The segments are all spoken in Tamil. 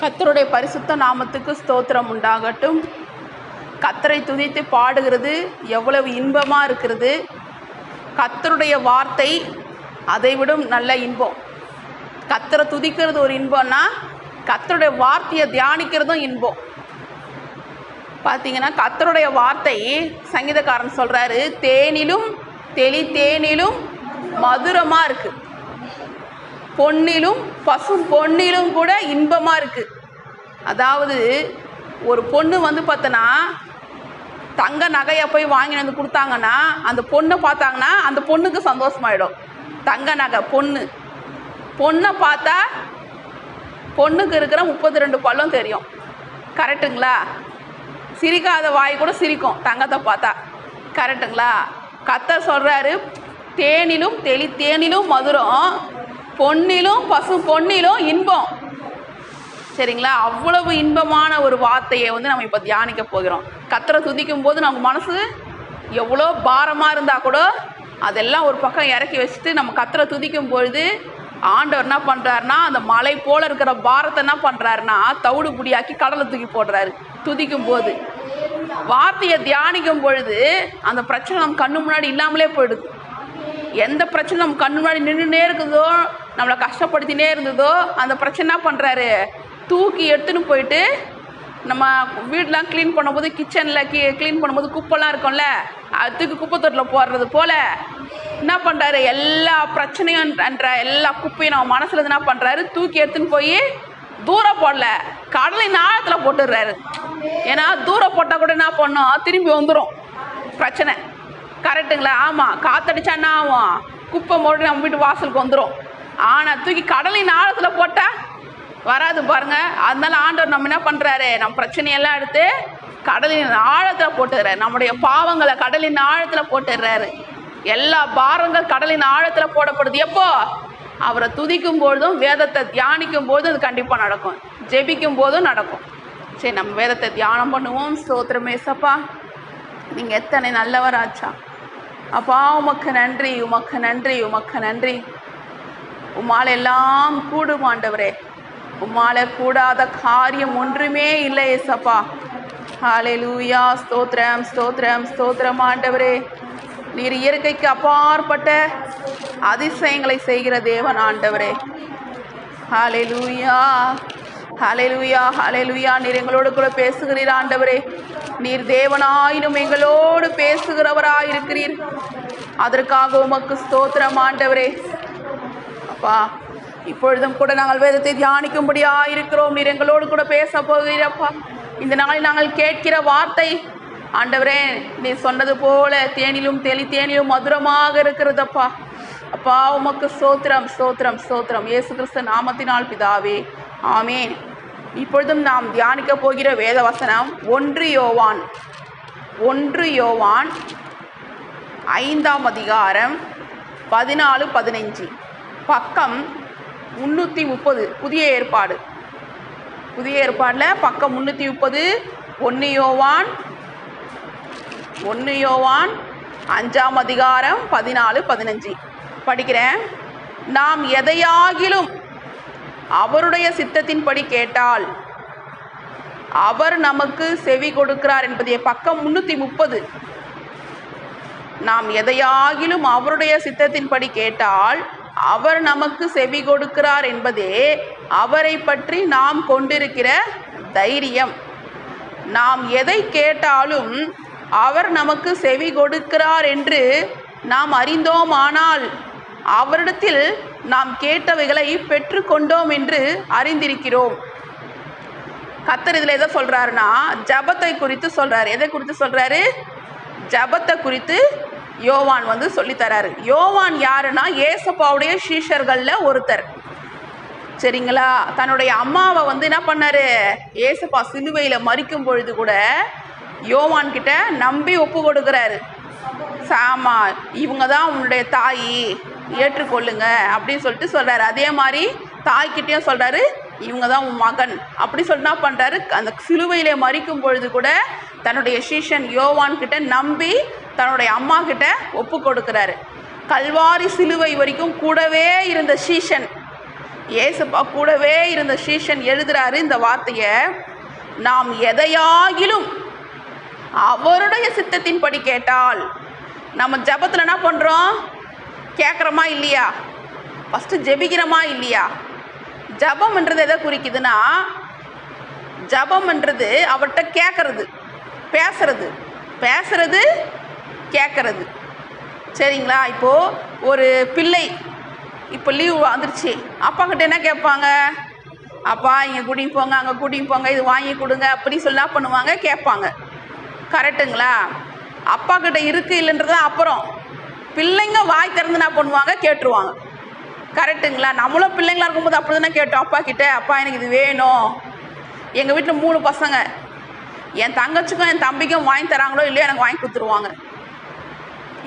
கத்தருடைய பரிசுத்த நாமத்துக்கு ஸ்தோத்திரம் உண்டாகட்டும். கத்தரை துதித்து பாடுகிறது. எவ்வளவு இன்பமாக இருக்கிறது. கத்தருடைய வார்த்தை அதைவிடும் நல்ல இன்பம். கத்தரை துதிக்கிறது ஒரு இன்பம்னா கத்தருடைய வார்த்தையை தியானிக்கிறதும் இன்பம். பார்த்தீங்கன்னா கத்தருடைய வார்த்தை சங்கீதக்காரன் சொல்கிறாரு தேனிலும் தெளி தேனிலும் மதுரமாக இருக்குது பொன்னிலும் பசும் பொன்னிலும் கூட இன்பமாக இருக்குது அதாவது ஒரு பொண்ணு வந்து பார்த்தோன்னா தங்க நகையை போய் வாங்கிட்டு வந்து கொடுத்தாங்கன்னா அந்த பொண்ணை பார்த்தாங்கன்னா அந்த பொண்ணுக்கு சந்தோஷமாயிடும். தங்க நகை பொண்ணு. பொண்ணை பார்த்தா பொண்ணுக்கு இருக்கிற முப்பத்தி ரெண்டு பல்லும் தெரியும். கரெக்டுங்களா சிரிக்காத வாய் கூட சிரிக்கும் தங்கத்தை பார்த்தா கரெக்டுங்களா கத்த சொல்கிறாரு தேனிலும் தெளி தேனிலும் மதுரம் பொன்னிலும் பசு பொன்னிலும் இன்பம். சரிங்களா? அவ்வளவு இன்பமான ஒரு வார்த்தையை வந்து நம்ம இப்போ தியானிக்க போகிறோம். கத்தரை துதிக்கும் போது நம்ம மனசு எவ்வளோ பாரமாக இருந்தால் கூட அதெல்லாம் ஒரு பக்கம் இறக்கி வச்சுட்டு நம்ம கத்தரை துதிக்கும் பொழுது ஆண்டவர் என்ன பண்ணுறாருனா அந்த மலை போல் இருக்கிற பாரத்தை என்ன பண்ணுறாருனா தவிடு புடியாக்கி கடலை தூக்கி போடுறாரு. துதிக்கும் போது வார்த்தையை தியானிக்கும் பொழுது அந்த பிரச்சனை நம்ம கண்ணு முன்னாடி இல்லாமலே போயிடுது. எந்த பிரச்சனை நம்ம கண்ணு முன்னாடி நின்றுனே இருக்குதோ நம்மளை கஷ்டப்படுத்தினே இருந்ததோ அந்த பிரச்சனை என்ன பண்ணுறாரு தூக்கி எடுத்துன்னு போயிட்டு நம்ம வீடெலாம் க்ளீன் பண்ணும்போது கிச்சனில் கீ க்ளீன் பண்ணும்போது குப்பைலாம் இருக்கும்ல அதுக்கு குப்பை தொட்டில் போடுறது போல் என்ன பண்ணுறாரு எல்லா பிரச்சனையும் என்ற எல்லா குப்பையும் நம்ம மனசில் என்ன பண்ணுறாரு தூக்கி எடுத்துன்னு போய் தூரம் போடல. கடலின் ஆழத்தில் போட்டுடுறாரு. ஏன்னா தூரம் போட்டால் கூட என்ன பண்ணோம்? திரும்பி வந்துடும் பிரச்சனை. கரெக்டுங்களா ஆமாம் காத்தடிச்சா என்ன ஆகும்? குப்பை மறுபடியும் நம்ம வீட்டு வாசலுக்கு வந்துடும் ஆனால் தூக்கி கடலின் ஆழத்தில் போட்டால் வராது பாருங்க. அதனால ஆண்டவர் நம்ம என்ன பண்ணுறாரு நம்ம பிரச்சனையெல்லாம் எடுத்து கடலின் ஆழத்தில் போட்டுடுறாரு. நம்முடைய பாவங்களை கடலின் ஆழத்தில் போட்டுடுறாரு. எல்லா பாரங்கள் கடலின் ஆழத்தில் போடப்படுது. எப்போ? அவரை துதிக்கும் பொழுதும் வேதத்தை தியானிக்கும் போதும் அது கண்டிப்பாக நடக்கும். ஜெபிக்கும் போதும் நடக்கும். சரி நம்ம வேதத்தை தியானம் பண்ணுவோம். ஸ்தோத்திரமேசப்பா நீங்கள் எத்தனை நல்லவராச்சா. அப்பா உமக்கு நன்றி உமக்கு நன்றி உமக்கு நன்றி. உம்மால் எல்லாம் கூடும் ஆண்டவரே. உம்மால கூடாத காரியம் ஒன்றுமே இல்லை ஏசப்பா. ஹாலே லூயா ஸ்தோத்ரம் ஸ்தோத்ரம் ஸ்தோத்திரம் ஆண்டவரே. நீர் இயற்கைக்கு அப்பாற்பட்ட அதிசயங்களை செய்கிற தேவன் ஆண்டவரே. ஹாலே லூயா ஹலெலூயா ஹலைலூயா நீர் எங்களோடு கூட பேசுகிறீர் ஆண்டவரே. நீர் தேவனாயினும் எங்களோடு பேசுகிறவராயிருக்கிறீர். அதற்காக உமக்கு ஸ்தோத்திரம் ஆண்டவரே. அப்பா. இப்பொழுதும் கூட நாங்கள் வேதத்தை தியானிக்கும்படியா இருக்கிறோம் நீர் எங்களோடு கூட பேச போகிறப்பா இந்த நாளில் நாங்கள் கேட்கிற வார்த்தை ஆண்டவரே நீ சொன்னது போல தேனிலும் தெளி தேனிலும் மதுரமாக இருக்கிறதப்பா அப்பா. உமக்கு சோத்திரம் சோத்திரம் சோத்திரம் இயேசு கிறிஸ்து நாமத்தினால் பிதாவே. ஆமேன். இப்பொழுதும் நாம் தியானிக்க போகிற வேத வசனம் ஒன்று யோவான். ஒன்று யோவான் ஐந்தாம் அதிகாரம் பதினாலு பதினைஞ்சு. பக்கம் முந்நூற்றி முப்பது. புதிய ஏற்பாடு. புதிய ஏற்பாடில் பக்கம் முந்நூற்றி முப்பது ஒன்று யோவான் ஒன்று யோவான் அஞ்சாம் அதிகாரம் பதினாலு பதினஞ்சு. படிக்கிறேன். நாம் எதையாகிலும் அவருடைய சித்தத்தின்படி கேட்டால் அவர் நமக்கு செவி கொடுக்கிறார் என்பதைய. பக்கம் முன்னூற்றி முப்பது. நாம் எதையாகிலும் அவருடைய சித்தத்தின்படி கேட்டால் அவர் நமக்கு செவி கொடுக்கிறார் என்பதே அவரை பற்றி நாம் கொண்டிருக்கிற தைரியம். நாம் எதை கேட்டாலும் அவர் நமக்கு செவி கொடுக்கிறார் என்று நாம் அறிந்தோமானால் அவரிடத்தில் நாம் கேட்டவைகளை பெற்றுக்கொண்டோம் என்று அறிந்திருக்கிறோம். கத்தர் இதில் எதை சொல்கிறாருன்னா ஜபத்தை குறித்து சொல்கிறார் எதை குறித்து சொல்கிறாரு ஜபத்தை குறித்து யோவான் வந்து சொல்லித்தராரு. யோவான் யாருன்னா ஏசப்பாவுடைய சீஷர்களில் ஒருத்தர். சரிங்களா? தன்னுடைய அம்மாவை வந்து என்ன பண்ணாரு? ஏசப்பா சிலுவையில் மறிக்கும் பொழுது கூட யோவான் கிட்ட நம்பி ஒப்பு கொடுக்குறாரு. சாமா இவங்க தான் உன்னுடைய தாய். ஏற்றுக்கொள்ளுங்க அப்படின்னு சொல்லிட்டு சொல்கிறாரு அதே மாதிரி தாய்கிட்டேயும் சொல்கிறாரு இவங்க தான் உன் மகன். அப்படி சொல்லி என்ன பண்ணுறாரு அந்த சிலுவையிலே மறிக்கும் பொழுது கூட தன்னுடைய சீஷன் யோவான் கிட்ட நம்பி தன்னுடைய அம்மா கிட்ட ஒப்பு கொடுக்குறாரு. கல்வாரி சிலுவை வரைக்கும் கூடவே இருந்த சீஷன் ஏசப்பா கூடவே இருந்த சீஷன் எழுதுறாரு இந்த வார்த்தையை நாம் எதையாகிலும் அவருடைய சித்தத்தின்படி கேட்டால் நம்ம ஜெபத்தில் என்ன பண்ணுறோம் கேட்குறோமா இல்லையா? ஃபஸ்ட்டு ஜெபிக்கிறோமா இல்லையா? ஜெபம்ன்றது எதை குறிக்குதுன்னா ஜபம்ன்றது அவர்கிட்ட கேட்குறது பேசுறது. பேசுறது கேட்குறது சரிங்களா? இப்போது ஒரு பிள்ளை இப்போ லீவ் வந்துருச்சு. அப்பா கிட்ட என்ன கேட்பாங்க? அப்பா இங்கே கூட்டின்னு போங்க அங்கே கூட்டின்னு போங்க இது வாங்கி கொடுங்க அப்படி சொல்லி பண்ணுவாங்க கேட்பாங்க. கரெக்டுங்களா அப்பா கிட்ட இருக்கு இல்லைன்றது அப்புறம். பிள்ளைங்க வாய் திறந்து என்ன பண்ணுவாங்க? கேட்டுருவாங்க. கரெக்டுங்களா நம்மளும் பிள்ளைங்களா இருக்கும்போது அப்படி தானே கேட்டோம் அப்பா கிட்ட. அப்பா எனக்கு இது வேணும். எங்கள் வீட்டில் மூணு பசங்க. என் தங்கச்சிக்கும் என் தம்பிக்கும் வாங்கி தராங்களோ இல்லையோ எனக்கு வாங்கி கொடுத்துருவாங்க.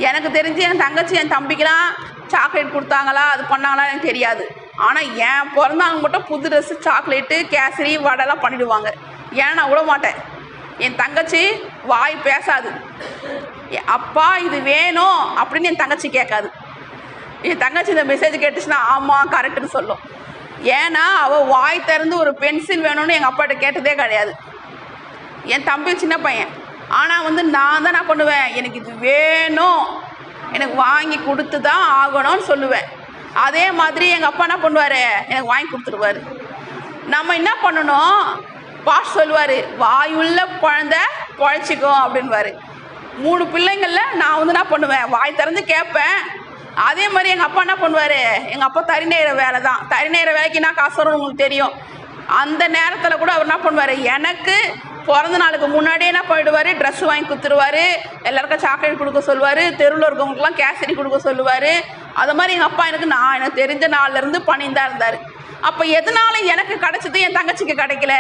எனக்கு தெரிஞ்சு என் தங்கச்சி என் தம்பிக்கெலாம் சாக்லேட் கொடுத்தாங்களா அது பண்ணாங்களா எனக்கு தெரியாது. ஆனால் என் பிறந்தவங்க மட்டும் புது ட்ரெஸ்ஸு சாக்லேட்டு கேசரி வடைலாம் பண்ணிவிடுவாங்க ஏன் நான் விட மாட்டேன். என் தங்கச்சி வாய் பேசாது. அப்பா இது வேணும் அப்படின்னு என் தங்கச்சி கேட்காது. என் தங்கச்சி இந்த மெசேஜ் கேட்டுச்சுன்னா ஆமாம் கரெக்டுன்னு சொல்லும். ஏன்னா அவள் வாய் திறந்து ஒரு பென்சில் வேணும்னு எங்கள் அப்பாட்ட கேட்டதே கிடையாது. என் தம்பி சின்ன பையன். ஆனால் வந்து நான் தான் என்ன பண்ணுவேன். எனக்கு இது வேணும். எனக்கு வாங்கி கொடுத்து தான் ஆகணும்னு சொல்லுவேன். அதே மாதிரி எங்கள் அப்பா என்ன பண்ணுவார்? எனக்கு வாங்கி கொடுத்துருவாரு. நம்ம என்ன பண்ணணும்? பாஸ் சொல்லுவார் வாயுள்ள குழந்த பழச்சிக்கோ அப்படின்வாரு மூணு பிள்ளைங்களில் நான் வந்து என்ன பண்ணுவேன்? வாய் திறந்து கேட்பேன். அதே மாதிரி எங்கள் அப்பா என்ன பண்ணுவார்? எங்கள் அப்பா தறி நெய்கிற வேலை தான். தறி நெய்கிற வேலைக்கு என்ன காசு வரும்னு உங்களுக்கு தெரியும். அந்த நேரத்தில் கூட அவர் என்ன பண்ணுவார்? எனக்கு பிறந்த நாளுக்கு முன்னாடியே என்ன பண்ணிடுவார் ட்ரெஸ் வாங்கி கொடுத்துருவாரு எல்லாருக்கும் சாக்லேட் கொடுக்க சொல்லுவார். தெருவில் இருக்கவங்களுக்குலாம் கேசரி கொடுக்க சொல்லுவார். அது மாதிரி எங்கள் அப்பா எனக்கு நான் எனக்கு தெரிஞ்ச நாள்லேருந்து இருந்து தான் இருந்தார். அப்போ எதனால எனக்கு கிடைச்சது என் தங்கச்சிக்கு கிடைக்கல?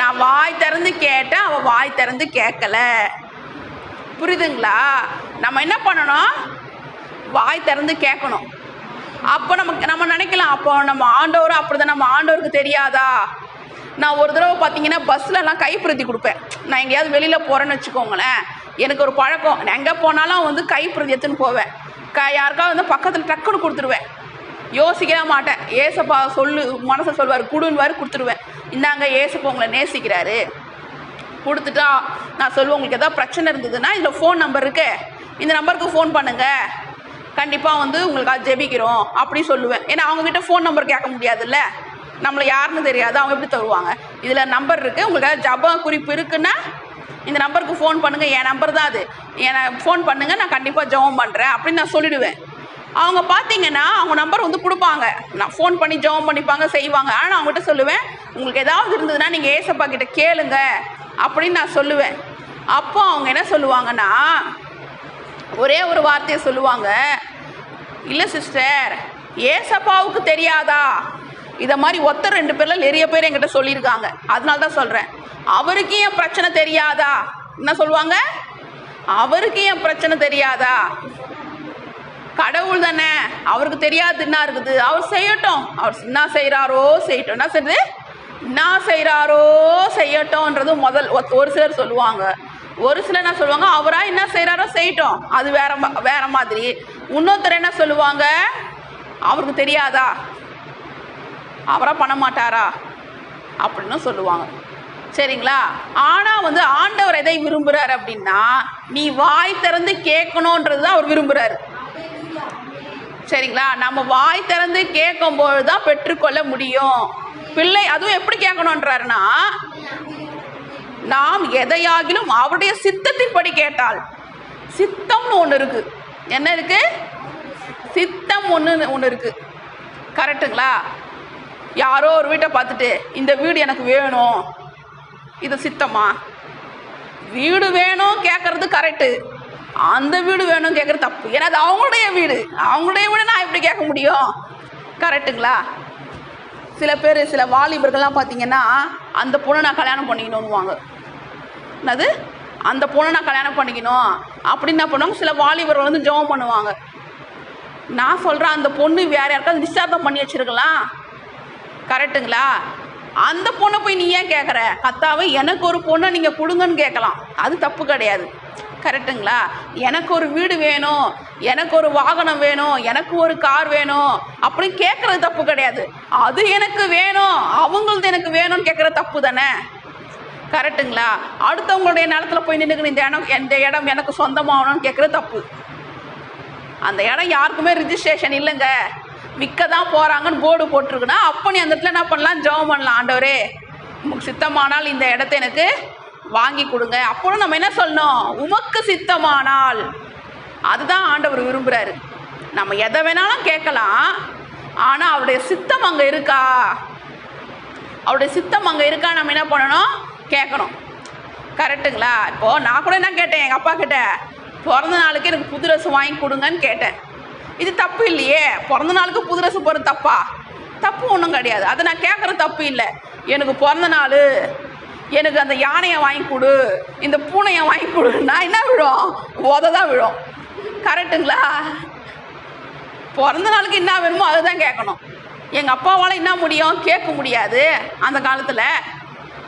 நான் வாய் திறந்து கேட்டேன் அவள் வாய் திறந்து கேட்கல. புரியுதுங்களா? நம்ம என்ன பண்ணணும்? வாய் திறந்து கேட்கணும். அப்போ நமக்கு நம்ம நினைக்கலாம் அப்போ நம்ம ஆண்டவரும் அப்படிதான் நம்ம ஆண்டவருக்கு தெரியாதா? நான் ஒரு தடவை பார்த்தீங்கன்னா பஸ்லலாம் கைப்பிரதி கொடுப்பேன். நான் எங்கேயாவது வெளியில் போகிறேன்னு வச்சுக்கோங்களேன். எனக்கு ஒரு பழக்கம். நான் எங்கே போனாலும் வந்து கைப்பிரதி எடுத்துன்னு போவேன். க யாருக்காவது வந்து பக்கத்தில் டக்குன்னு கொடுத்துருவேன். யோசிக்கவே மாட்டேன். ஏசப்பா சொல்லு மனசை சொல்வார் குடுன்வார் கொடுத்துருவேன். இந்தாங்க ஏசப்பா உங்களை நேசிக்கிறாரு. கொடுத்துட்டா நான் சொல்லுவேன் உங்களுக்கு எதாவது பிரச்சனை இருந்ததுன்னா இதில் ஃபோன் நம்பர் இருக்கு. இந்த நம்பருக்கு ஃபோன் பண்ணுங்கள் கண்டிப்பாக வந்து உங்களுக்காக ஜெபிக்கிறோம். அப்படி சொல்லுவேன். ஏன்னா அவங்கக்கிட்ட ஃபோன் நம்பர் கேட்க முடியாதுல்ல. நம்மளை யாருன்னு தெரியாது. அவங்க எப்படி தருவாங்க? இதில் நம்பர் இருக்குது உங்களுக்கு ஜபம் குறிப்பு இருக்குன்னா இந்த நம்பருக்கு ஃபோன் பண்ணுங்கள் என் நம்பர் தான் அது. என்னை ஃபோன் பண்ணுங்கள் நான் கண்டிப்பாக ஜெபம் பண்ணுறேன் அப்படின்னு நான் சொல்லிடுவேன். அவங்க பார்த்தீங்கன்னா அவங்க நம்பர் வந்து கொடுப்பாங்க. நான் ஃபோன் பண்ணி ஜெபம் பண்ணிப்பாங்க செய்வாங்க. ஆனால் அவங்ககிட்ட சொல்லுவேன் உங்களுக்கு ஏதாவது இருந்ததுன்னா நீங்கள் ஏசப்பா கிட்ட கேளுங்க. அப்படின்னு நான் சொல்லுவேன். அப்போ அவங்க என்ன சொல்லுவாங்கன்னா ஒரே ஒரு வார்த்தையை சொல்லுவாங்க. இல்லை சிஸ்டர் ஏசப்பாவுக்கு தெரியாதா? இதை மாதிரி ஒத்த ரெண்டு பேர்ல நிறைய பேர் என்கிட்ட சொல்லியிருக்காங்க. அதனால தான் சொல்கிறேன் அவருக்கு என் பிரச்சனை தெரியாதா? என்ன சொல்லுவாங்க? அவருக்கு ஏன் பிரச்சனை தெரியாதா? கடவுள் தானே. அவருக்கு தெரியாது என்ன இருக்குது? அவர் செய்யட்டும். அவர் என்ன செய்கிறாரோ செய்யட்டும். என்ன செய்யுது என்ன செய்கிறாரோ செய்யட்டும்ன்றது முதல் ஒத்- ஒரு சிலர் சொல்லுவாங்க. ஒரு சிலர் என்ன சொல்லுவாங்க? அவராக என்ன செய்கிறாரோ செய்யட்டும். அது வேற மா- வேற மாதிரி. இன்னொருத்தர் என்ன சொல்லுவாங்க? அவருக்கு தெரியாதா? அவராக பண்ண மாட்டாரா? அப்படின்னு சொல்லுவாங்க. சரிங்களா? ஆனால் வந்து ஆண்டவர் எதை விரும்புகிறார் அப்படின்னா நீ வாய் திறந்து கேட்கணுன்றது தான் அவர் விரும்புகிறாரு சரிங்களா? நம்ம வாய் திறந்து கேட்கும்போது தான் பெற்றுக்கொள்ள முடியும். பிள்ளை அதுவும் எப்படி கேட்கணுன்றாருன்னா நாம் எதையாகிலும் அவருடைய சித்தத்தின்படி கேட்டால் சித்தம்னு ஒன்று இருக்கு. என்ன இருக்கு? சித்தம் ஒன்று ஒன்று இருக்கு. கரெக்டுங்களா? யாரோ ஒரு வீட்டை பார்த்துட்டு இந்த வீடு எனக்கு வேணும். இது சித்தமா? வீடு வேணும் கேட்கறது கரெக்டு அந்த வீடு வேணும் கேட்குறது தப்பு. ஏன்னா அது அவங்களுடைய வீடு. அவங்களுடைய வீடு நான் எப்படி கேட்க முடியும்? கரெக்டுங்களா சில பேர் சில வாலிபர்கள்லாம் பார்த்தீங்கன்னா அந்த பொண்ணை நான் கல்யாணம் பண்ணிக்கணும்னுவாங்க. என்னது? அந்த பொண்ணை நான் கல்யாணம் பண்ணிக்கணும். அப்படின்னு என்ன பண்ணுவாங்க? சில வாலிபர்கள் வந்து ஜெபம் பண்ணுவாங்க. நான் சொல்கிறேன் அந்த பொண்ணு வேற யாருக்காவது நிச்சார்த்தம் பண்ணி வச்சிருக்கலாம். கரெக்டுங்களா? அந்த பொண்ணை போய் நீ ஏன் கேட்குற அத்தாவை எனக்கு ஒரு பொண்ணை நீங்கள் கொடுங்கன்னு கேட்கலாம். அது தப்பு கிடையாது. கரெக்டுங்களா? எனக்கு ஒரு வீடு வேணும் எனக்கு ஒரு வாகனம் வேணும் எனக்கு ஒரு கார் வேணும் அப்படின்னு கேட்குறது தப்பு கிடையாது. அது எனக்கு வேணும் அவங்களது எனக்கு வேணும்னு கேட்குற தப்பு தானே? கரெக்டுங்களா? அடுத்தவங்களுடைய நிலத்துல போய் நின்றுக்கணும் இந்த இடம் இந்த இடம் எனக்கு சொந்தமாகணும்னு கேட்குறது தப்பு. அந்த இடம் யாருக்குமே ரிஜிஸ்ட்ரேஷன் இல்லைங்க. விற்க தான் போகிறாங்கன்னு போர்டு போட்டிருக்குன்னா அப்போ நீ அந்த இடத்துல என்ன பண்ணலாம்? ஜெபம் பண்ணலாம் ஆண்டவரே. உமக்கு சித்தமானால் இந்த இடத்த எனக்கு வாங்கி கொடுங்க. அப்போது நம்ம என்ன சொல்லணும்? உமக்கு சித்தமானால். அதுதான் ஆண்டவர் விரும்புகிறாரு நம்ம எதை வேணாலும் கேட்கலாம். ஆனால் அவருடைய சித்தம் அங்கே இருக்கா? அவருடைய சித்தம் அங்கே இருக்கா? நம்ம என்ன பண்ணணும்? கேட்கணும். கரெக்டுங்களா இப்போது நான் கூட என்ன கேட்டேன் எங்கள் அப்பா கிட்ட? பிறந்த நாளுக்கு எனக்கு புது ட்ரெஸ் வாங்கி கொடுங்கன்னு கேட்டேன். இது தப்பு இல்லையே. பிறந்த நாளுக்கு புது ட்ரெஸ் போகிறது தப்பா? தப்பு ஒன்றும் கிடையாது. அதை நான் கேட்குற தப்பு இல்லை. எனக்கு பிறந்த நாள் எனக்கு அந்த யானையை வாங்கி கொடு இந்த பூனையை வாங்கி கொடுன்னா என்ன விழும்? உத தான் விழும். கரெக்டுங்களா பிறந்த நாளுக்கு என்ன வேணுமோ அதை தான் கேட்கணும். எங்கள் அப்பாவால் என்ன முடியும்? கேட்க முடியாது. அந்த காலத்தில்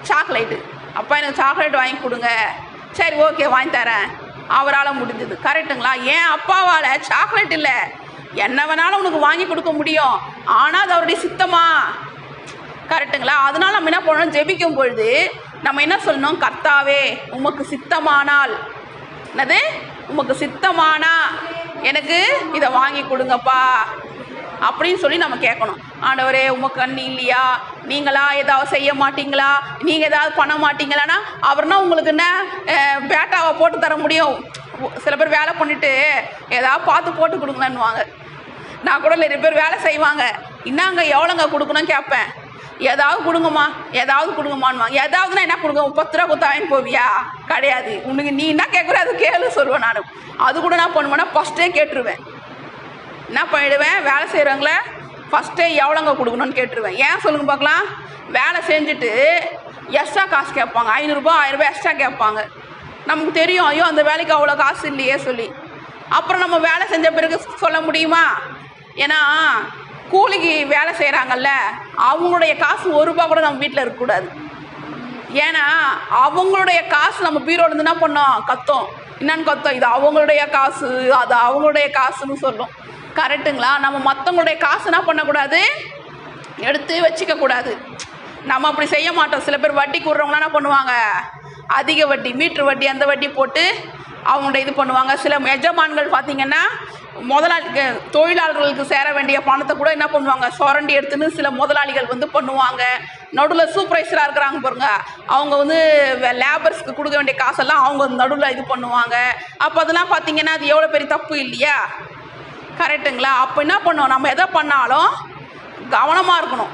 சாக்லேட்டு அப்பா எனக்கு சாக்லேட் வாங்கி கொடுங்க. சரி ஓகே வாங்கி தரேன். அவரால் முடிஞ்சது. கரெக்டுங்களா? ஏன் அப்பாவால்? சாக்லேட் இல்லை. என்ன வேணாலும் உனக்கு வாங்கி கொடுக்க முடியும். ஆனால் அது அவருடைய சித்தமா? கரெக்டுங்களா? அதனால நம்ம என்ன பண்ணணும்? ஜெபிக்கும் பொழுது நம்ம என்ன சொல்லணும்? கர்த்தாவே உமக்கு சித்தமானால். என்னது? உமக்கு சித்தமானா? எனக்கு இதை வாங்கி கொடுங்கப்பா. அப்படின்னு சொல்லி நம்ம கேட்கணும். ஆண்டவரே உமக்கு கண்ணு இல்லையா? நீங்களா ஏதாவது செய்ய மாட்டீங்களா? நீங்கள் ஏதாவது பண்ண மாட்டீங்களான்னா அவர்னா உங்களுக்கு என்ன? பேட்டாவை போட்டு தர முடியும். சில பேர் வேலை பண்ணிட்டு ஏதாவது பார்த்து போட்டு கொடுங்கன்னுவாங்க. நான் கூட நிறைய பேர் வேலை செய்வாங்க. இன்னாங்க எவ்வளோங்க கொடுக்கணும் கேட்பேன். ஏதாவது கொடுங்கம்மா ஏதாவது கொடுங்கம்மான்னுவாங்க. ஏதாவதுனா என்ன கொடுங்க? பத்து ரூபா கொடுத்தா வாங்கி போவியா? கிடையாது. உனக்கு நீ என்ன கேட்குற? அது கேளு சொல்லுவேன் நான். அது கூட நான் பண்ணுவேன்னா ஃபஸ்ட்டே கேட்டுருவேன். என்ன பண்ணிடுவேன்? வேலை செய்கிறவங்கள ஃபஸ்ட்டே எவ்வளோங்க கொடுக்கணும்னு கேட்டுருவேன். ஏன் சொல்லுங்க பார்க்கலாம்? வேலை செஞ்சுட்டு எக்ஸ்ட்ரா காசு கேட்பாங்க. ஐநூறுரூபா ஆயிரரூபா எக்ஸ்ட்ரா கேட்பாங்க. நமக்கு தெரியும் ஐயோ அந்த வேலைக்கு அவ்வளோ காசு இல்லையே சொல்லி. அப்புறம் நம்ம வேலை செஞ்ச பிறகு சொல்ல முடியுமா? ஏன்னா கூலிக்கு வேலை செய்கிறாங்கல்ல அவங்களுடைய காசு ஒரு ரூபா கூட நம்ம வீட்டில் இருக்கக்கூடாது. ஏன்னா அவங்களுடைய காசு நம்ம பீரோல இருந்து என்ன பண்ணோம்? கத்தோம். என்னன்னு கத்தோம்? இது அவங்களுடைய காசு அது அவங்களுடைய காசுன்னு சொல்லும். கரெக்டுங்களா நம்ம மற்றவங்களுடைய காசு என்ன பண்ணக்கூடாது? எடுத்து வச்சுக்கக்கூடாது. நம்ம அப்படி செய்ய மாட்டோம். சில பேர் வட்டி கூடுறவங்களாம் என்ன பண்ணுவாங்க? அதிக வட்டி மீட்ரு வட்டி அந்த வட்டி போட்டு அவங்கள்ட்ட இது பண்ணுவாங்க. சில எஜமான்கள் பார்த்தீங்கன்னா முதலாளி தொழிலாளர்களுக்கு சேர வேண்டிய பணத்தை கூட என்ன பண்ணுவாங்க? சுரண்டி எடுத்துன்னு சில முதலாளிகள் வந்து பண்ணுவாங்க. நடுவில் சூப்பர்வைசராக இருக்கிறாங்க பாருங்க. அவங்க வந்து லேபர்ஸ்க்கு கொடுக்க வேண்டிய காசெல்லாம் அவங்க நடுவில் இது பண்ணுவாங்க. அப்போ அதெல்லாம் பார்த்தீங்கன்னா அது எவ்வளோ பெரிய தப்பு இல்லையா? கரெக்டுங்களா? அப்போ என்ன பண்ணோம் நம்ம எதை பண்ணாலும் கவனமாக இருக்கணும்.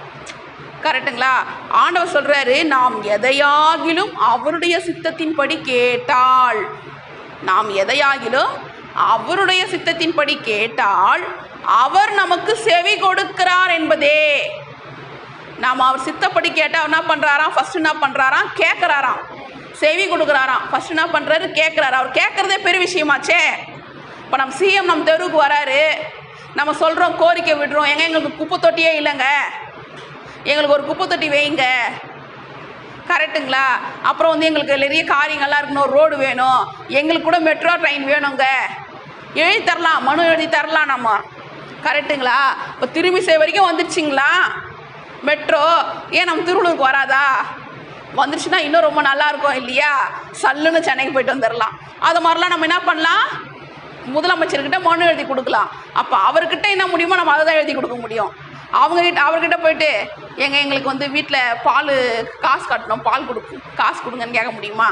கரெக்டுங்களா? ஆண்டவர் சொல்கிறாரு நாம் எதையாகிலும் அவருடைய சித்தத்தின்படி கேட்டால் நாம் எதையாகிலும் அவருடைய சித்தத்தின்படி கேட்டால் அவர் நமக்கு செவி கொடுக்கிறார் என்பதே. நாம் அவர் சித்தப்படி கேட்டால் என்ன பண்ணுறாராம் ஃபஸ்ட்டு என்ன பண்ணுறாராம் கேட்குறாராம். செவி கொடுக்குறாராம். ஃபஸ்ட்டு என்ன பண்ணுறாரு கேட்குறாரு. அவர் கேட்குறதே பெரிய விஷயமாச்சே. இப்போ நம்ம சிஎம் நம்ம தெருவுக்கு வராரு. நம்ம சொல்கிறோம் கோரிக்கை விடுறோம். எங்க எங்களுக்கு குப்பை தொட்டியே இல்லைங்க. எங்களுக்கு ஒரு குப்பை தொட்டி வைங்க. கரெக்டுங்களா? அப்புறம் வந்து எங்களுக்கு நிறைய காரியங்கள்லாம் இருக்கணும். ஒரு ரோடு வேணும். எங்களுக்கு கூட மெட்ரோ ட்ரெயின் வேணுங்க. எழுதி தரலாம். மனு எழுதி தரலாம் நம்ம. கரெக்டுங்களா? இப்போ திரும்பி செய்ய வரைக்கும் வந்துடுச்சிங்களா மெட்ரோ ஏன் நம்ம திருவள்ளூருக்கு வராதா? வந்துருச்சுன்னா இன்னும் ரொம்ப நல்லா இருக்கும் இல்லையா? சல்லுன்னு சென்னைக்கு போயிட்டு வந்துடலாம் அது மாதிரிலாம் நம்ம என்ன பண்ணலாம்? முதலமைச்சர்கிட்ட மனு எழுதி கொடுக்கலாம். அப்போ அவர்கிட்ட என்ன முடியுமோ நம்ம அதை தான் எழுதி கொடுக்க முடியும். அவங்ககிட்ட அவர்கிட்ட போயிட்டு எங்க எங்களுக்கு வந்து வீட்டில் பால் காசு கட்டணும் பால் கொடுக்கு காசு கொடுங்கன்னு கேட்க முடியுமா?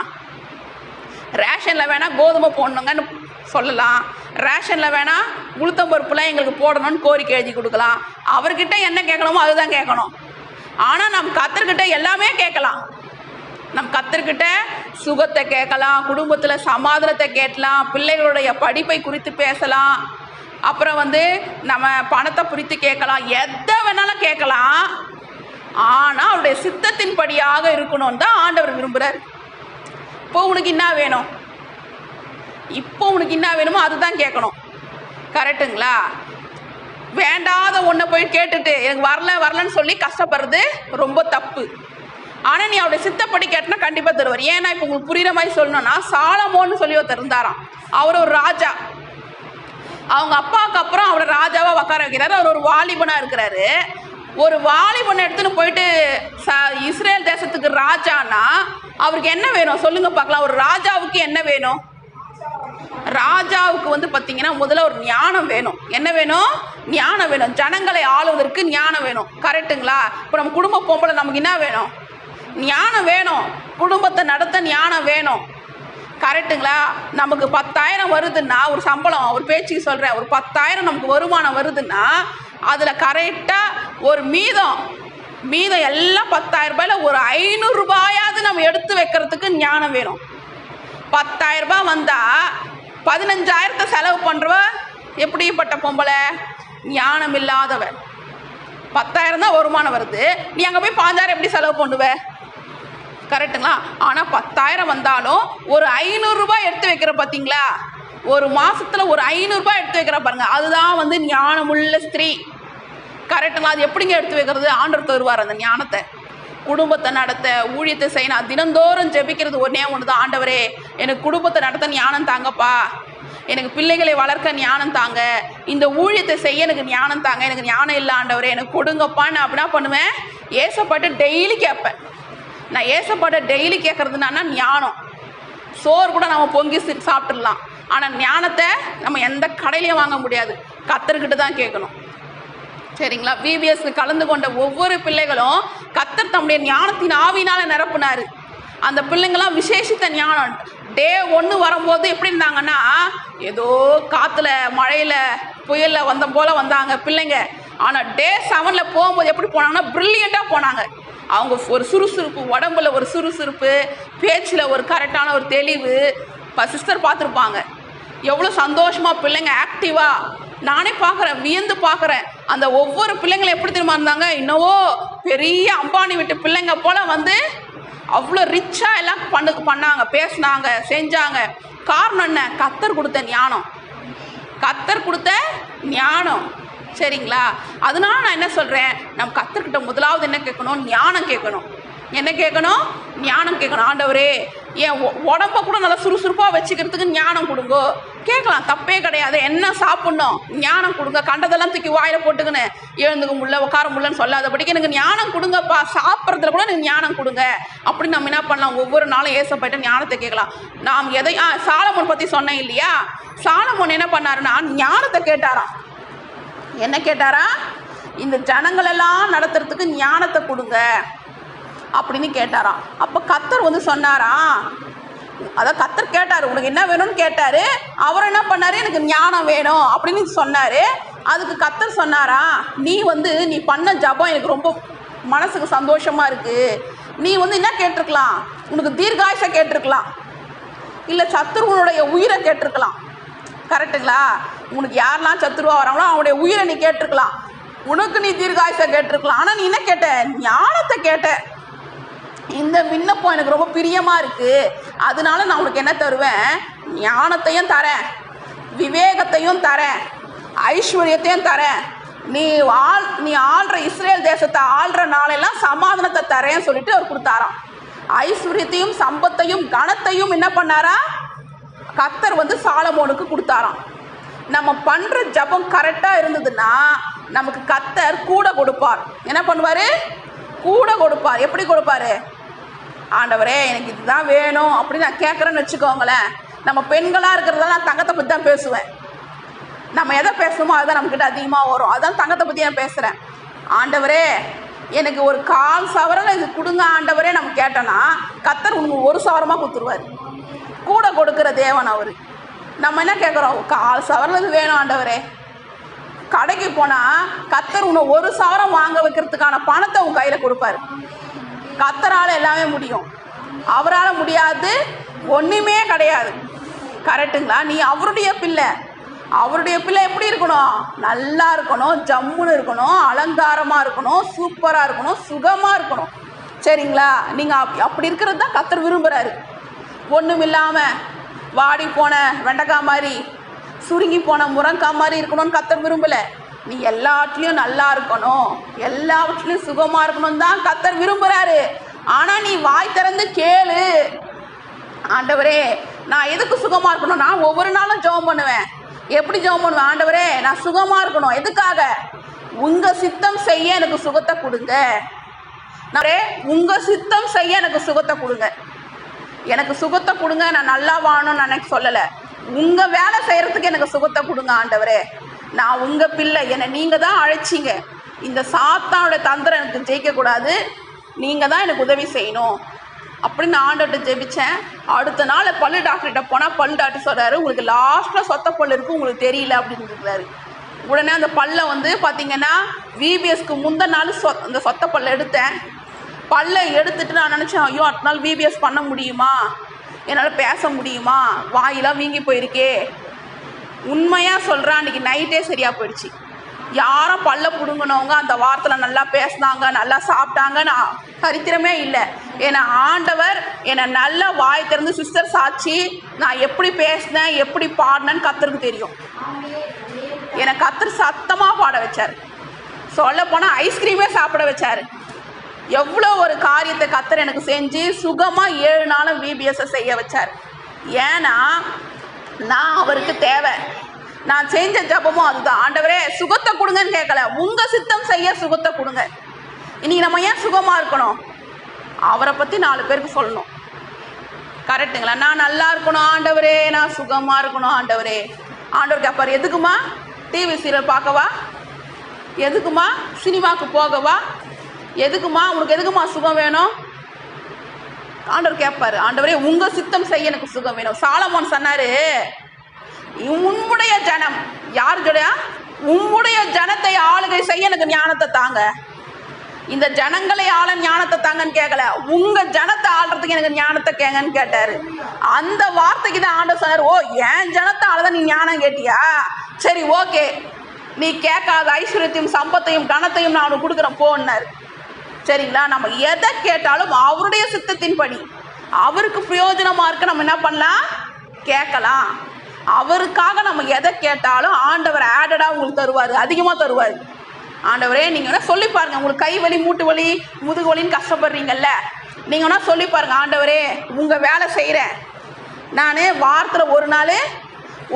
ரேஷனில் வேணால் கோதுமை போடணுங்கன்னு சொல்லலாம். ரேஷனில் வேணால் உளுத்தம் பருப்புலாம் எங்களுக்கு போடணும்னு கோரிக்கை எழுதி கொடுக்கலாம். அவர்கிட்ட என்ன கேட்கணுமோ அதுதான் கேட்கணும். ஆனால் நம்ம கத்தர்கிட்ட எல்லாமே கேட்கலாம். நம் கத்தர்கிட்ட சுகத்தை கேட்கலாம் குடும்பத்தில் சமாதானத்தை கேட்கலாம் பிள்ளைகளுடைய படிப்பை குறித்து பேசலாம். அப்புறம் வந்து நம்ம பணத்தை குறித்து கேட்கலாம். எதை வேணாலும் கேட்கலாம். ஆனால் அவருடைய சித்தத்தின்படியாக இருக்கணும்னு தான் ஆண்டவர் விரும்புகிறார் இப்போ உனக்கு என்ன வேணும்? இப்போ உனக்கு என்ன வேணுமோ அதுதான் கேட்கணும். கரெக்டுங்களா வேண்டாத ஒன்றை போய் கேட்டுட்டு எனக்கு வரல வரலன்னு சொல்லி கஷ்டப்படுறது ரொம்ப தப்பு. ஆனால் நீ அவருடைய சித்தப்படி கேட்டினா கண்டிப்பாக தருவார். ஏன்னா இப்போ உங்களுக்கு புரியுற மாதிரி சொல்லணும்னா சாலமோன்னு சொல்லி ஒருத்தர் இருந்தாராம். அவர் ஒரு ராஜா. அவங்க அப்பாவுக்கு அப்புறம் அவரை ராஜாவாக உட்கார வைக்கிறாரு. அவர் ஒரு வாலிபனாக இருக்கிறாரு. ஒரு வாலிபனை எடுத்துன்னு போயிட்டு ச இஸ்ரேல் தேசத்துக்கு ராஜானா அவருக்கு என்ன வேணும்? சொல்லுங்க பார்க்கலாம். ஒரு ராஜாவுக்கு என்ன வேணும்? ராஜாவுக்கு வந்து பார்த்தீங்கன்னா முதல்ல ஒரு ஞானம் வேணும். என்ன வேணும்? ஞானம் வேணும். ஜனங்களை ஆளுவதற்கு ஞானம் வேணும். கரெக்ட்டுங்களா இப்போ நம்ம குடும்ப பொம்பளை நமக்கு என்ன வேணும்? ஞானம் வேணும். குடும்பத்தை நடத்த ஞானம் வேணும். கரெக்ட்டுங்களா? நமக்கு பத்தாயிரம் வருதுன்னா ஒரு சம்பளம் ஒரு பேச்சுக்கு சொல்கிறேன் ஒரு பத்தாயிரம் நமக்கு வருமானம் வருதுன்னா அதில் கரெக்டாக ஒரு மீதம் மீதம் எல்லாம் பத்தாயிரம் ரூபாயில் ஒரு ஐநூறுரூபாயாவது நம்ம எடுத்து வைக்கிறதுக்கு ஞானம் வேணும். பத்தாயிரம் ரூபாய் வந்தால் பதினஞ்சாயிரத்தை செலவு பண்ணுறவ எப்படிப்பட்ட பொம்பளை? ஞானம் இல்லாதவன். பத்தாயிரம் தான் வருமானம் வருது. நீ அங்கே போய் பாஞ்சாயிரம் எப்படி செலவு பண்ணுவ? கரெக்டுங்களா? ஆனால் பத்தாயிரம் வந்தாலும் ஒரு ஐநூறுரூபா எடுத்து வைக்கிற பார்த்தீங்களா ஒரு மாதத்தில் ஒரு ஐநூறுரூபா எடுத்து வைக்கிற பாருங்க. அதுதான் வந்து ஞானமுள்ள ஸ்திரீ. கரெக்டுங்களா? அது எப்படிங்க எடுத்து வைக்கிறது? ஆண்டவர் தருவார் அந்த ஞானத்தை. குடும்பத்தை நடத்த ஊழியத்தை செய்யணும். தினந்தோறும் ஜெபிக்கிறது ஒன்றே ஒன்று தான் ஆண்டவரே எனக்கு குடும்பத்தை நடத்த ஞானம் தாங்கப்பா. எனக்கு பிள்ளைகளை வளர்க்க ஞானம் தாங்க. இந்த ஊழியத்தை செய்ய எனக்கு ஞானம் தாங்க. எனக்கு ஞானம் இல்லை ஆண்டவரே எனக்கு கொடுங்கப்பா. நான் அப்படின்னா பண்ணுவேன். ஏசப்பாட்டு டெய்லி கேட்பேன். நான் ஏசப்பாட்ட டெய்லி கேட்குறதுனா ஞானம். சோறு கூட நம்ம பொங்கி சாப்பிட்டுடலாம். ஆனால் ஞானத்தை நம்ம எந்த கடையிலையும் வாங்க முடியாது. கத்தர்கிட்ட தான் கேட்கணும் சரிங்களா? விபிஎஸ்க்கு கலந்து கொண்ட ஒவ்வொரு பிள்ளைகளும் கத்தர் தம்முடைய ஞானத்தின் ஆவினால நிரப்புனாரு. அந்த பிள்ளைங்களாம் விசேஷித்த ஞானம். டே ஒன்று வரும்போது எப்படி இருந்தாங்கன்னா ஏதோ காற்றுல மழையில் புயலில் வந்த போல் வந்தாங்க பிள்ளைங்க. ஆனால் டே செவனில் போகும்போது எப்படி போனாங்கன்னா ப்ரில்லியண்ட்டாக போனாங்க. அவங்க ஒரு சுறுசுறுப்பு உடம்புல ஒரு சுறுசுறுப்பு பேச்சில் ஒரு கரெக்டான ஒரு தெளிவு இப்போ சிஸ்டர் பார்த்துருப்பாங்க. எவ்வளோ சந்தோஷமாக பிள்ளைங்க ஆக்டிவாக நானே பார்க்குறேன் வியந்து பார்க்குறேன். அந்த ஒவ்வொரு பிள்ளைங்களும் எப்படி தெரியுமா இருந்தாங்க? இன்னவோ பெரிய அம்பானி விட்டு பிள்ளைங்க போல் வந்து அவ்வளோ ரிச்சாக எல்லாம் பண்ணு பண்ணாங்க பேசினாங்க செஞ்சாங்க. காரணம் என்ன? கத்தர் கொடுத்த ஞானம். கத்தர் கொடுத்த ஞானம். சரிங்களா? அதனால நான் என்ன சொல்கிறேன் நம்ம கற்றுக்கிட்ட முதலாவது என்ன கேட்கணும்? ஞானம் கேட்கணும். என்ன கேட்கணும்? ஞானம் கேட்கணும். ஆண்டவரே என் உடம்ப கூட நல்லா சுறுசுறுப்பாக வச்சுக்கிறதுக்கு ஞானம் கொடுங்கோ. கேட்கலாம். தப்பே கிடையாது. என்ன சாப்பிட்ணும்? ஞானம் கொடுங்க. கண்டதெல்லாம் தூக்கி வாயில் போட்டுக்கின்னு எழுந்துக்க முடியல உட்கார முடியலன்னு சொல்லாதபடிக்கு எனக்கு ஞானம் கொடுங்கப்பா. சாப்பிட்றதுல கூட எனக்கு ஞானம் கொடுங்க. அப்படி நம்ம என்ன பண்ணலாம்? ஒவ்வொரு நாளும் ஏசப்பட்ட ஞானத்தை கேட்கலாம். நாம் எதை ஆ சாலமோன் பற்றி சொன்னேன் இல்லையா? சாலமோன் என்ன பண்ணாருன்னா ஞானத்தை கேட்டாராம். என்ன கேட்டாரா? இந்த ஜனங்களெல்லாம் நடத்துறதுக்கு ஞானத்தை கொடுங்க. அப்படின்னு கேட்டாராம் அப்போ கத்தர் வந்து சொன்னாரா? அதான் கத்தர் கேட்டார். உனக்கு என்ன வேணும்னு கேட்டார். அவர் என்ன பண்ணார்? எனக்கு ஞானம் வேணும் அப்படின்னு சொன்னார். அதுக்கு கத்தர் சொன்னாரா? நீ வந்து நீ பண்ண ஜபம் எனக்கு ரொம்ப மனசுக்கு சந்தோஷமாக இருக்குது நீ வந்து என்ன கேட்டிருக்கலாம்? உனக்கு தீர்காயுசை கேட்டிருக்கலாம். இல்லை சத்துருவனுடைய உயிரை கேட்டிருக்கலாம். கரெக்டுங்களா? உனக்கு யாரெல்லாம் சத்துருவா வராங்களோ அவனுடைய உயிரை நீ கேட்டிருக்கலாம். உனக்கு நீ தீர்காயுசை கேட்டிருக்கலாம். ஆனால் நீ என்ன கேட்ட? ஞானத்தை கேட்ட. இந்த விண்ணப்பம் எனக்கு ரொம்ப பிரியமாக இருக்குது அதனால நான் உனக்கு என்ன தருவேன்? ஞானத்தையும் தரேன். விவேகத்தையும் தரேன். ஐஸ்வர்யத்தையும் தரேன். நீ ஆள் நீ ஆள்ற இஸ்ரேல் தேசத்தை ஆள்ற நாளெல்லாம் சமாதானத்தை தரேன்னு சொல்லிட்டு அவர் கொடுத்தாராம். ஐஸ்வர்யத்தையும் சம்பத்தையும் கனத்தையும் என்ன பண்ணாரா? கத்தர் வந்து சாலமோனுக்கு கொடுத்தாராம். நம்ம பண்ணுற ஜபம் கரெக்டாக இருந்ததுன்னா நமக்கு கத்தர் கூட கொடுப்பார். என்ன பண்ணுவார்? கூட கொடுப்பார். எப்படி கொடுப்பாரு? ஆண்டவரே எனக்கு இதுதான் வேணும் அப்படின்னு நான் கேட்குறேன்னு வச்சுக்கோங்களேன். நம்ம பெண்களாக இருக்கிறதால நான் தங்கத்தை பற்றி தான் பேசுவேன். நம்ம எதை பேசணுமோ அதுதான் நம்மக்கிட்ட அதிகமாக வரும். அதான் தங்கத்தை பற்றி நான் பேசுகிறேன் ஆண்டவரே எனக்கு ஒரு கால் சவரில் இது கொடுங்க ஆண்டவரே நம்ம கேட்டோன்னா கத்தர் உங்களுக்கு ஒரு சவரமாக கொடுத்துருவார். கூட கொடுக்குற தேவன் அவர். நம்ம என்ன கேட்குறோம் கால் சவரது வேணும் ஆண்டவரே. கடைக்கு போனால் கத்தர் உன்னை ஒரு சவரம் வாங்க வைக்கிறதுக்கான பணத்தை உன் கையில் கொடுப்பாரு. கத்தரால் எல்லாமே முடியும். அவரால் முடியாது ஒன்றுமே கிடையாது. கரெக்டுங்களா நீ அவருடைய பிள்ளை. அவருடைய பிள்ளை எப்படி இருக்கணும்? நல்லா இருக்கணும் ஜம்முன்னு இருக்கணும் அலங்காரமாக இருக்கணும் சூப்பராக இருக்கணும் சுகமாக இருக்கணும். சரிங்களா? நீங்கள் அப் அப்படி இருக்கிறது தான் கத்தர் விரும்புகிறாரு ஒன்றும் இல்லாமல் வாடி போன வெண்டைக்காய் மாதிரி சுருங்கி போன முருங்காய் மாதிரி இருக்கணும்னு கத்தர் விரும்பலை. நீ எல்லாத்துலேயும் நல்லா இருக்கணும். எல்லாவற்றிலையும் சுகமாக இருக்கணும் தான் கத்தர் விரும்புகிறாரு ஆனால் நீ வாய் திறந்து கேளு. ஆண்டவரே நான் எதுக்கு சுகமாக இருக்கணும்? நான் ஒவ்வொரு நாளும் ஜெபம் பண்ணுவேன். எப்படி ஜெபம் பண்ணுவேன்? ஆண்டவரே நான் சுகமாக இருக்கணும். எதுக்காக? உங்கள் சித்தம் செய்ய எனக்கு சுகத்தை கொடுங்க. நான் உங்கள் சித்தம் செய்ய எனக்கு சுகத்தை கொடுங்க. எனக்கு சுகத்தை கொடுங்க நான் நல்லா வாணும்னு எனக்கு சொல்லலை. உங்கள் வேலை செய்கிறதுக்கு எனக்கு சுகத்தை கொடுங்க ஆண்டவரே. நான் உங்கள் பிள்ளை. என்னை நீங்கள் தான் அழைச்சிங்க. இந்த சாத்தானோட தந்திரம் எனக்கு ஜெயிக்கக்கூடாது நீங்கள் தான் எனக்கு உதவி செய்யணும். அப்படின்னு ஆண்டவர்கிட்ட ஜெபிச்சேன். அடுத்த நாள் பல்லு டாக்டர்கிட்ட போனால் பல்லு டாக்டர் சொல்கிறாரு உங்களுக்கு லாஸ்ட்டில் சொத்த பல் இருக்குது உங்களுக்கு தெரியல அப்படின்னு இருக்கிறாரு உடனே அந்த பல்லை வந்து பார்த்தீங்கன்னா விபிஎஸ்க்கு முந்தின நாள் சொ அந்த சொத்த பல்லை எடுத்தேன். பல்லை எடுத்துட்டு நான் நினச்சேன் ஐயோ அடுத்த நாள் விபிஎஸ் பண்ண முடியுமா? என்னால் பேச முடியுமா? வாயெல்லாம் வீங்கி போயிருக்கே. உண்மையாக சொல்கிறேன் அன்றைக்கி நைட்டே சரியாக போயிடுச்சு. யாரும் பல்ல பிடுங்கினவங்க அந்த வாரத்தில் நல்லா பேசினாங்க நல்லா சாப்பிட்டாங்கன்னு சரித்திரமே இல்லை. ஏன்னா ஆண்டவர் என்னை நல்ல வாய் திறந்து சிஸ்டர் சாட்சி நான் எப்படி பேசினேன் எப்படி பாடினேன்னு கத்தருக்கு தெரியும். என்னை கத்தர் சத்தமாக பாட வச்சார். சொல்ல போனால் ஐஸ்கிரீமே சாப்பிட வச்சார். எவ்வளோ ஒரு காரியத்தை கத்தர் எனக்கு செஞ்சு சுகமாக ஏழு நாளும் விபிஎஸ்ஸை செய்ய வச்சார். ஏன்னா நான் அவருக்கு தேவை. நான் செஞ்ச ஜபமும் அதுதான். ஆண்டவரே சுகத்தை கொடுங்கன்னு கேட்கல உங்கள் சித்தம் செய்ய சுகத்தை கொடுங்க. இன்றைக்கி நம்ம ஏன் சுகமாக இருக்கணும்? அவரை பற்றி நாலு பேருக்கு சொல்லணும். கரெக்டுங்களா நான் நல்லா இருக்கணும் ஆண்டவரே. நான் சுகமாக இருக்கணும் ஆண்டவரே. ஆண்டவர் கேட்பார் எதுக்குமா டிவி சீரியல் பார்க்கவா? எதுக்குமா சினிமாவுக்கு போகவா? எதுக்குமா? உனக்கு எதுக்குமா சுகம் வேணும்? ஆண்டவர் கேட்பாரு ஆண்டவரே உங்க சித்தம் செய்ய எனக்கு சுகம் வேணும். சாலமோன் சொன்னாரு உம்முடைய ஜனம் யாருடைய உம்முடைய ஜனத்தை ஆளுகை செய்ய எனக்கு ஞானத்தை தாங்க. இந்த ஜனங்களை ஆள ஞானத்தை தாங்கன்னு கேட்கல உங்க ஜனத்தை ஆள்றதுக்கு எனக்கு ஞானத்தை கேங்கன்னு கேட்டாரு. அந்த வார்த்தைக்கு தான் ஆண்டவர் சொன்னார் ஓ என் ஜனத்தை ஆளதான் நீ ஞானம் கேட்டியா? சரி ஓகே. நீ கேட்காத ஐஸ்வர்யத்தையும் சம்பத்தையும் கனத்தையும் நான் உனக்கு கொடுக்குறேன் போன்னாரு சரிங்களா? நம்ம எதை கேட்டாலும் அவருடைய சித்தத்தின்படி. அவருக்கு பிரயோஜனமாக இருக்க நம்ம என்ன பண்ணலாம்? கேட்கலாம். அவருக்காக நம்ம எதை கேட்டாலும் ஆண்டவர் ஆடடாக உங்களுக்கு தருவார் அதிகமாக தருவார். ஆண்டவரே நீங்கள் வேணால் சொல்லி பாருங்க. உங்களுக்கு கை வலி மூட்டு வலி முதுகு வலின்னு கஷ்டப்படுறீங்கல்ல? நீங்கள் வேணால் சொல்லி பாருங்க. ஆண்டவரே உங்கள் வேலை செய்கிறேன் நான் வாரத்தில் ஒரு நாள்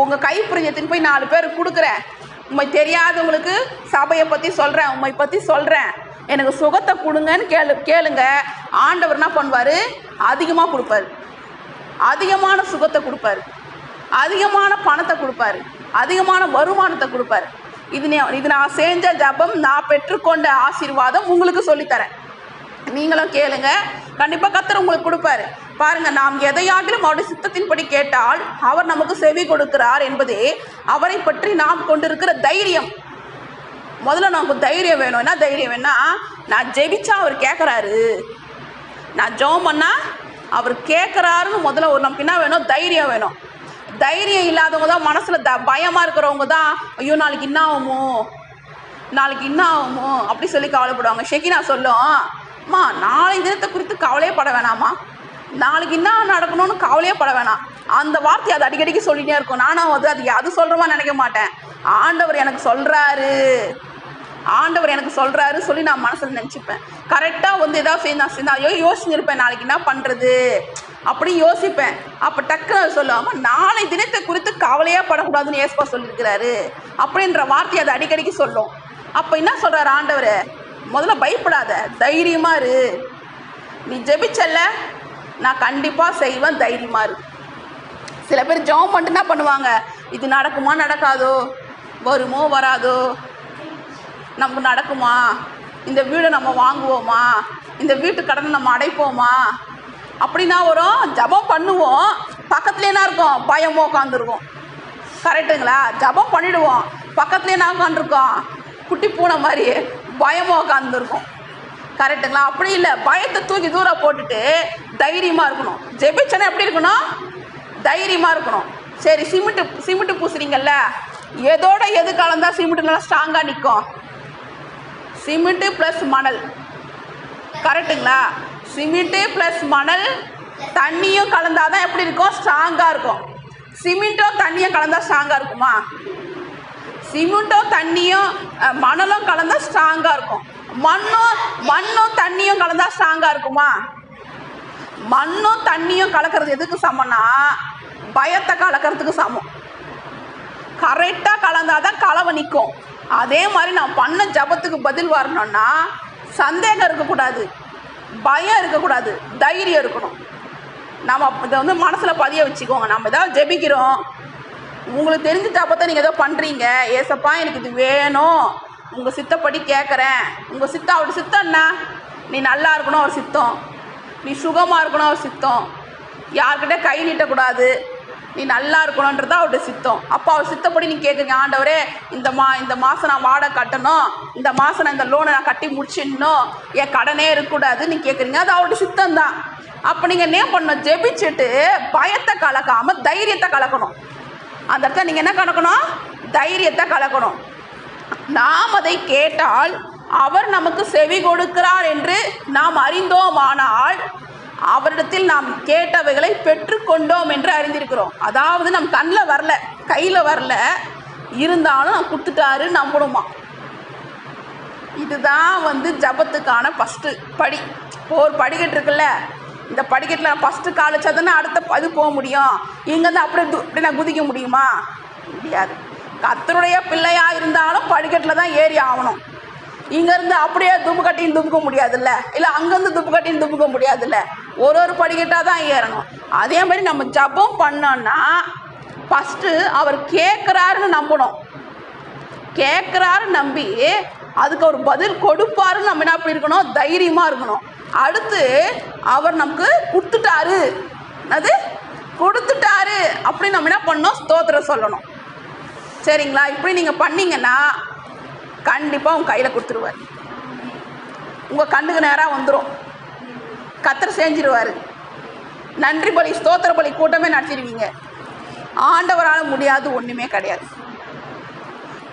உங்கள் கைப்பிரிஞ்சத்தின் போய் நாலு பேர் கொடுக்குறேன். உண்மை தெரியாதவங்களுக்கு சபையை பற்றி சொல்கிறேன் உண்மை பற்றி சொல்கிறேன் எனக்கு சுகத்தை கொடுங்கன்னு கேளு கேளுங்க. ஆண்டவர் என்ன பண்ணுவார்? அதிகமாக கொடுப்பாரு. அதிகமான சுகத்தை கொடுப்பாரு. அதிகமான பணத்தை கொடுப்பாரு. அதிகமான வருமானத்தை கொடுப்பாரு. இது இது நான் செஞ்ச ஜபம் நான் பெற்றுக்கொண்ட ஆசீர்வாதம் உங்களுக்கு சொல்லித்தரேன். நீங்களும் கேளுங்க. கண்டிப்பாக கத்தர் உங்களுக்கு கொடுப்பாரு. பாருங்க நாம் எதையாகிலும் அவருடைய சித்தத்தின்படி கேட்டால் அவர் நமக்கு செவி கொடுக்கிறார் என்பதே அவரை பற்றி நாம் கொண்டிருக்கிற தைரியம். முதல்ல நமக்கு தைரியம் வேணும். என்ன தைரியம் வேணா நான் ஜெபிச்சா அவர் கேட்குறாரு நான் ஜெபம் பண்ணால் அவர் கேட்குறாருன்னு முதல்ல ஒரு நமக்கு என்ன வேணும்? தைரியம் வேணும். தைரியம் இல்லாதவங்க தான் மனசில் த பயமாக இருக்கிறவங்க தான் ஐயோ நாளைக்கு என்ன ஆகுமோ? நாளைக்கு என்ன ஆகுமோ? அப்படி சொல்லி கவலைப்படுவாங்க. ஷெகினா சொல்லும் அம்மா நாளை தினத்தை குறித்து கவலையே பட வேணாம்மா. நாளைக்கு என்ன நடக்கணும்னு கவலையே பட வேணாம். அந்த வார்த்தையை அது அடிக்கடிக்கு சொல்லிட்டே இருக்கும். நானும் அது அது அது சொல்கிறமா நினைக்க மாட்டேன். ஆண்டவர் எனக்கு சொல்கிறாரு ஆண்டவர் எனக்கு சொல்கிறாரு சொல்லி நான் மனசில் நினச்சிப்பேன். கரெக்டாக வந்து எதாவது செய் நான் செய் ஐயோ யோசிச்சிருப்பேன் நாளைக்கு என்ன பண்ணுறது அப்படி யோசிப்பேன். அப்போ டக்குன்னு சொல்லாமல் நாளை தினத்தை குறித்து கவலையாக படக்கூடாதுன்னு ஏசப்பா சொல்லியிருக்கிறாரு. அப்படின்ற வார்த்தையை அது அடிக்கடிக்கு சொல்லும். அப்போ என்ன சொல்கிறாரு ஆண்டவர்? முதல்ல பயப்படாத தைரியமாக இரு. நீ ஜெபிச்சல்ல நான் கண்டிப்பாக செய்வேன் தைரியமாக இரு. சில பேர் ஜெபம் பண்ணிட்டு என்ன பண்ணுவாங்க. இது நடக்குமா நடக்காதோ? வருமோ வராதோ? நமக்கு நடக்குமா? இந்த வீடை நம்ம வாங்குவோமா? இந்த வீட்டு கடனை நம்ம அடைப்போமா? அப்படின்னா வரும் ஜபம் பண்ணுவோம். பக்கத்துலேனா என்ன இருக்கும்? பயமோ உட்காந்துருக்கும் கரெக்டுங்களா ஜபம் பண்ணிடுவோம். பக்கத்துல என்ன உட்காந்துருக்கோம் குட்டி பூனை மாதிரி பயமோ உட்காந்துருக்கும் கரெக்டுங்களா அப்படி இல்லை. பயத்தை தூக்கி தூரம் போட்டுட்டு தைரியமாக இருக்கணும். ஜெபிச்சனை எப்படி இருக்கணும்? தைரியமாக இருக்கணும். சரி சிமெண்ட்டு சிமெண்ட்டு பூசுறீங்கல்ல? எதோட எது கலந்தா சிமெண்ட்டு நல்லா ஸ்ட்ராங்காக நிற்கும் சிமெண்ட்டு ப்ளஸ் மணல். கரெக்டுங்களா சிமெண்ட்டு ப்ளஸ் மணல் தண்ணியும் கலந்தால் தான் எப்படி இருக்கும்? ஸ்ட்ராங்காக இருக்கும். சிமெண்ட்டும் தண்ணியும் கலந்தால் ஸ்ட்ராங்காக இருக்குமா? சிமெண்ட்டும் தண்ணியும் மணலும் கலந்தால் ஸ்ட்ராங்காக இருக்கும். மண்ணும் மண்ணும் தண்ணியும் கலந்தால் ஸ்ட்ராங்காக இருக்குமா? மண்ணும் தண்ணியும் கலக்கிறது எதுக்கு சமம்னா பயத்தை கலக்கிறதுக்கு சமம். கரெக்டாக கலந்தாதான் கலவை நிற்கும் அதே மாதிரி நான் பண்ண ஜபத்துக்கு பதில் வரணும்னா சந்தேகம் இருக்கக்கூடாது பயம் இருக்கக்கூடாது தைரியம் இருக்கணும். நம்ம இதை வந்து மனசில் பதிய வச்சுக்கோங்க. நம்ம ஏதாவது ஜெபிக்கிறோம். உங்களுக்கு தெரிஞ்ச ஜபத்தை நீங்கள் ஏதோ பண்ணுறீங்க ஏசப்பா எனக்கு இது வேணும். உங்கள் சித்தப்படி கேட்குறேன் உங்கள் சித்தம் அவருடைய சித்தம் என்ன? நீ நல்லா இருக்கணும் அவர் சித்தம். நீ சுகமாக இருக்கணும் அவர் சித்தம். யார்கிட்ட கை நீட்டக்கூடாது. நீ நல்லா இருக்கணுன்றது அவருடைய சித்தம். அப்போ அவர் சித்தப்படி நீ கேட்குறீங்க ஆண்டவரே இந்த மா இந்த மாதம் நான் வாடகை கட்டணும். இந்த மாதம் நான் இந்த லோனை நான் கட்டி முடிச்சிடணும். என் கடனே இருக்கக்கூடாது நீ கேட்குறீங்க அது அவருடைய சித்தம் தான் அப்போ நீங்கள் என்ன பண்ணணும்? ஜெபிச்சுட்டு பயத்தை கலக்காமல் தைரியத்தை கலக்கணும். அந்த இடத்துல நீங்கள் என்ன கலக்கணும்? தைரியத்தை கலக்கணும். நாம் அதை கேட்டால் அவர் நமக்கு செவி கொடுக்கிறார் என்று நாம் அறிந்தோமானால் அவரிடத்தில் நாம் கேட்டவைகளை பெற்றுக்கொண்டோம் என்று அறிந்திருக்கிறோம். அதாவது நம் கண்ணில் வரல கையில் வரல. இருந்தாலும் நான் கொடுத்துட்டாரு நம்பணுமா இதுதான் வந்து ஜபத்துக்கான ஃபஸ்ட்டு படி. இப்போ ஒரு படிக்கட்டு இருக்குல்ல இந்த படிக்கட்டில் ஃபஸ்ட்டு கால் வச்சா தானே அடுத்த இது போக முடியும். இங்கேருந்து அப்படியே து- நான் குதிக்க முடியுமா? முடியாது. கத்தருடைய பிள்ளையாக இருந்தாலும் படிக்கட்டில் தான் ஏறி ஆகணும் இங்கேருந்து அப்படியே துப்பு கட்டின்னு துப்புக்க முடியாதுல்ல? இல்லை அங்கேருந்து துப்பு கட்டின்னு துப்புக்க முடியாதுல்ல? ஒரு ஒரு படிக்கட்டாக தான் ஏறணும் அதே மாதிரி நம்ம ஜபம் பண்ணோன்னா ஃபஸ்ட்டு அவர் கேட்குறாருன்னு நம்பணும். கேட்குறாரு நம்பி அதுக்கு அவர் பதில் கொடுப்பாருன்னு நம்ம என்ன அப்படி இருக்கணும் தைரியமாக இருக்கணும். அடுத்து அவர் நமக்கு கொடுத்துட்டாரு. அது கொடுத்துட்டாரு. அப்படின்னு நம்ம என்ன பண்ணணும்? ஸ்தோத்திரம் சொல்லணும். சரிங்களா? இப்படி நீங்கள் பண்ணீங்கன்னா கண்டிப்பாக உங்கள் கையில் கொடுத்துருவார். உங்கள் கண்ணுக்கு நேராக வந்துடும் கத்தர் செஞ்சிருவார். நன்றி பலி ஸ்தோத்திர பலி கூட்டமே நடத்திடுவீங்க. ஆண்டவரால் முடியாது ஒன்றுமே கிடையாது.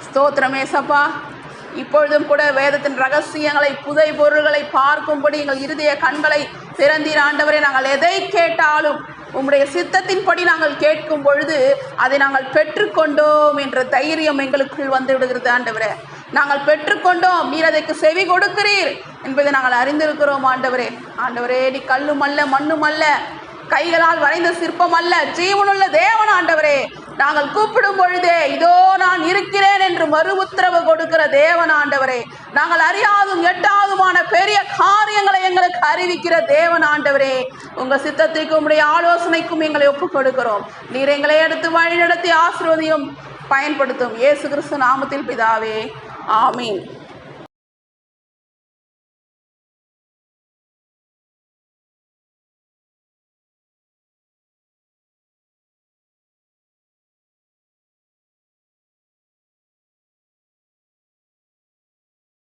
ஸ்தோத்திரமே சப்பா. இப்பொழுதும் கூட வேதத்தின் ரகசியங்களை புதை பொருள்களை பார்க்கும்படி எங்கள் இருதய கண்களை திறந்தீர் ஆண்டவரே. நாங்கள் எதை கேட்டாலும் உம்முடைய சித்தத்தின்படி நாங்கள் கேட்கும் பொழுது அதை நாங்கள் பெற்றுக்கொண்டோம் என்ற தைரியம் எங்களுக்குள் வந்து விடுகிறது ஆண்டவரே. நாங்கள் பெற்றுக்கொண்டோம் நீர் அதற்கு செவி கொடுக்கிறீர். என்பதை நாங்கள் அறிந்திருக்கிறோம் ஆண்டவரே. ஆண்டவரே நீ கல்லும் அல்ல மண்ணும் அல்ல கைகளால் வரைந்த சிற்பம் அல்ல ஜீவனுள்ள தேவன் ஆண்டவரே. நாங்கள் கூப்பிடும் பொழுதே இதோ நான் இருக்கிறேன் என்று மறு உத்தரவு கொடுக்கிற தேவன் ஆண்டவரே. நாங்கள் அறியாதும் எட்டாதுமான பெரிய காரியங்களை எங்களுக்கு அறிவிக்கிற தேவன் ஆண்டவரே. உங்கள் சித்தத்திற்கும் உடைய ஆலோசனைக்கும் எங்களை ஒப்புக் கொடுக்கிறோம். நீர் எங்களை எடுத்து வழிநடத்தி ஆசிர்வதியும் பயன்படுத்தும். இயேசு கிறிஸ்து நாமத்தில் பிதாவே. ஆமீன்.